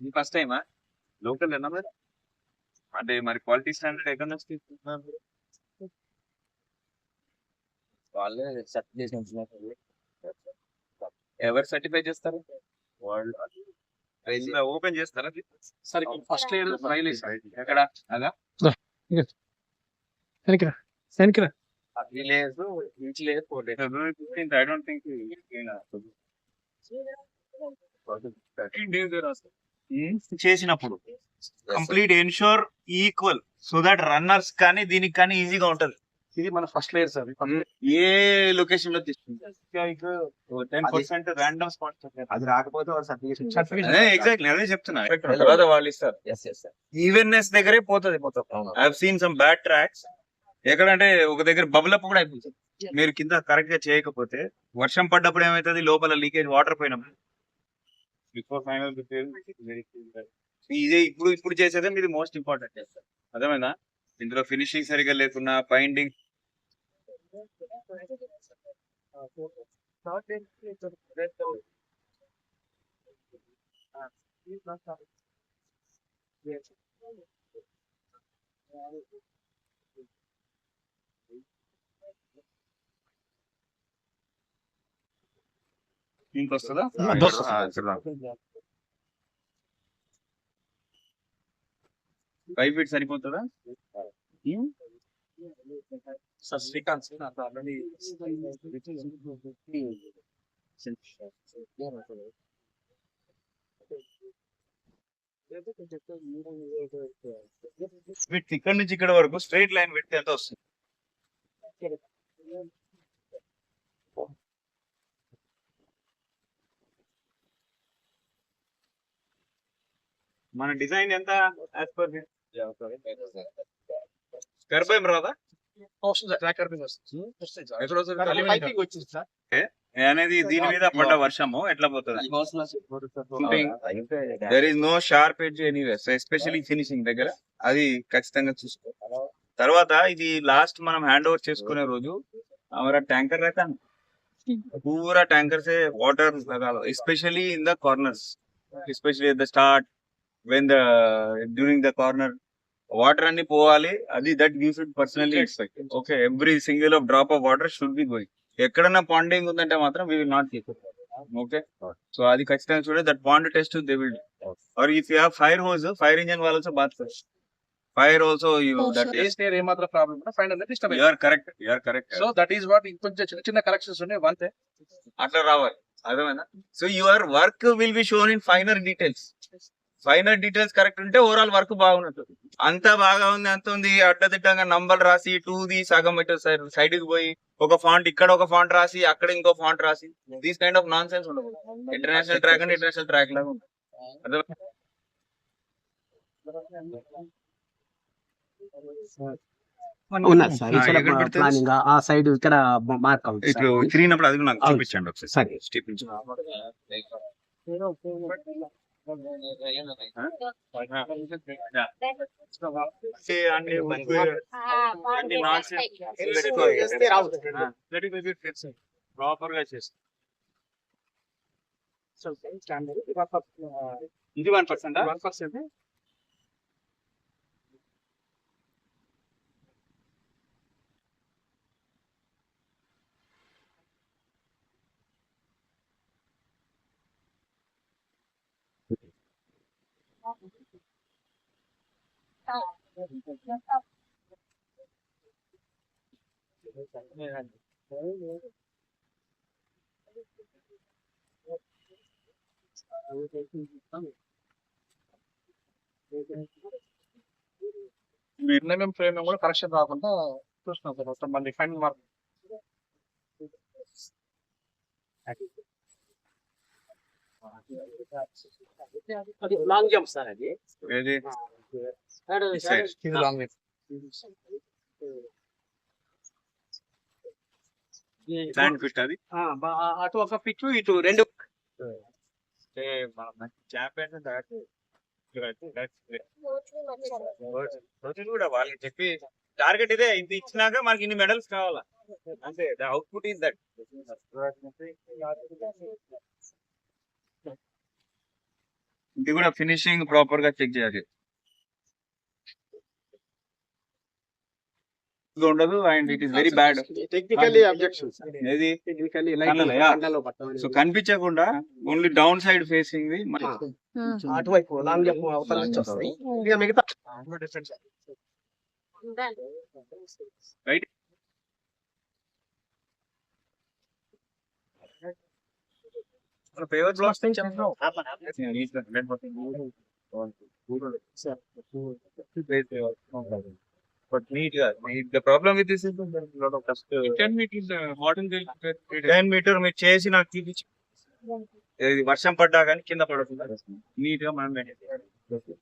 ఇది ఫస్ట్ టైమా లోకల్ ఏనా మరి? అంటే మరి క్వాలిటీ స్టాండర్డ్ ఎక్కడ నుంచి వాళ్ళే సెట్ చేసి ఎవరు సర్టిఫై చేస్తారు? వరల్డ్ ఓపెన్ చేస్తారా? సరే ఫస్ట్ ఇయర్ రైల్ ఎక్కడ? అదా? వెనకరా వెనకరా three layers each layer four layers I don't think చేసినప్పుడు. Complete ensure equal so that runners కానీ దీనికి కానీ ఈజీగా ఉంటది. ఇది మన ఫస్ట్ లేయర్ సార్ ఏ లొకేషన్లో తీసుకుంటారు టెన్ పర్సెంట్ ర్యాండమ్ స్పాట్స్ అది రాకపోతే ఎగ్జాక్ట్లీ అదే చెప్తున్నా. తర్వాత వాళ్ళు ఇస్తారు. ఈవెన్నెస్ దగ్గరే పోతుంది మొత్తం. I have seen some bad tracks ఎక్కడంటే ఒక దగ్గర బబుల్ అప్ కూడా అయిపోతుంది మీరు కింద కరెక్ట్గా చేయకపోతే వర్షం పడ్డప్పుడు ఏమైతుంది? లోపల లీకేజ్ వాటర్ పోయినప్పుడు బిఫోర్ ఫైనల్ ఇదే ఇప్పుడు ఇప్పుడు చేసేదే మీది మోస్ట్ ఇంపార్టెంట్ అర్థమైందా? ఇందులో ఫినిషింగ్ సరిగా లేకున్నా బైండింగ్ ఇంకొస్తుందా ఫైవ్ ఫీట్ సరిపోతుందా? Sir Srikanth sir already with ఇక్కడ నుంచి ఇక్కడ వరకు స్ట్రైట్ లైన్ పెడితే ఎంత వస్తుంది? మన డిజైన్ ఎంత యాజ్ పర్ రాదా? అనేది దీని మీద పడ్డ వర్షము. ఎట్లా పోతుంది? There is no sharp edge anyway especially finishing దగ్గర. అది ఖచ్చితంగా చూసుకో. తర్వాత ఇది లాస్ట్ మనం హ్యాండ్ ఓవర్ చేసుకునే రోజు అవరా ట్యాంకర్ రాకాను పూరా ట్యాంకర్సే water especially in the corners especially the start when the during the corner water అన్ని పోవాలి. అది that gives it personally okay every single of drop of water should be going ఎక్కడన్నా ponding ఉందంటే మాత్రం will not keep okay so అది ఖచ్చితంగా చూడండి. That pond test they will or if you have fire hose fire engine వాళ్ళు both fire also you that is a మాత్రం problem కూడా fire అనేది disturb you are correct you are correct so that is what కొంచెం చిన్న చిన్న collections ఉన్నాయి. అంతే అట్లా రావాలి. అదేమైనా so your work will be shown in finer details finer details correct ఉంటే ఓవరాల్ వర్క్ బాగున్నట్టు అంతా బాగా ఉంది అంత ఉంది అడ్డదిడ్డంగా నంబర్ రాసి టూ ది సగం ఇటు సైడ్కి పోయి ఒక ఫాంట్ ఇక్కడ ఒక ఫాంట్ రాసి అక్కడ ఇంకో ఫాంట్ రాసి these kind of nonsense ఉండదు ఇంటర్నేషనల్ ట్రాక్ అంటే ఇంటర్నేషనల్ ట్రాక్ లాగా ఉంటుంది? ఉన్నది సార్ ఇక్కడ ఎక్కడ పెడితే ప్లానింగ్ ఆ సైడ్ ఇక్కడ మార్క్ అవుతుంది ఇట్లు సార్. తిరిగినప్పుడు అది కూడా నాకు. చూపించండి ఒకసారి సరే. ప్రాపర్గా చేసి ఇది వన్ పర్సెంట్ వన్ పర్సెంట్ మేము ఫ్రేమ్ కూడా కరెక్షన్ రాకుండా చూస్తున్నాం సార్ మొత్తం మళ్ళీ final mark. Long jump sir అది. ఏది? side. ఇది. లాంగ్ శాండ్ ఫిట్ అది? అటు ఒక పిచ్చు ఇటు రెండు. అంటే మన కూడా వాళ్ళకి చెప్పి టార్గెట్ ఇదే. ఇది ఇచ్చినాక మనకి ఇన్ని మెడల్స్ కావాలా? అంతే ద అవుట్పుట్ ఈస్ దట్ ఇది కూడా ఫినిషింగ్ ప్రాపర్గా చెక్ చేయాలి. ఉండదు and it is very bad technically ఏది? సో కనిపించకుండా only down side facing the అటువైపు లాంగ్ జంప్ అవతల నుంచి వస్తాయి. ఇక మిగతా ఫేవర్ బ్లాక్స్ But neat గా the problem with this is there's a lot of dust. Ten metres modern ten metre మీరు చేసి నాకు చూపించి వర్షం పడ్డా కానీ కింద పడకుండా నీట్గా మనం maintain చేయాలి.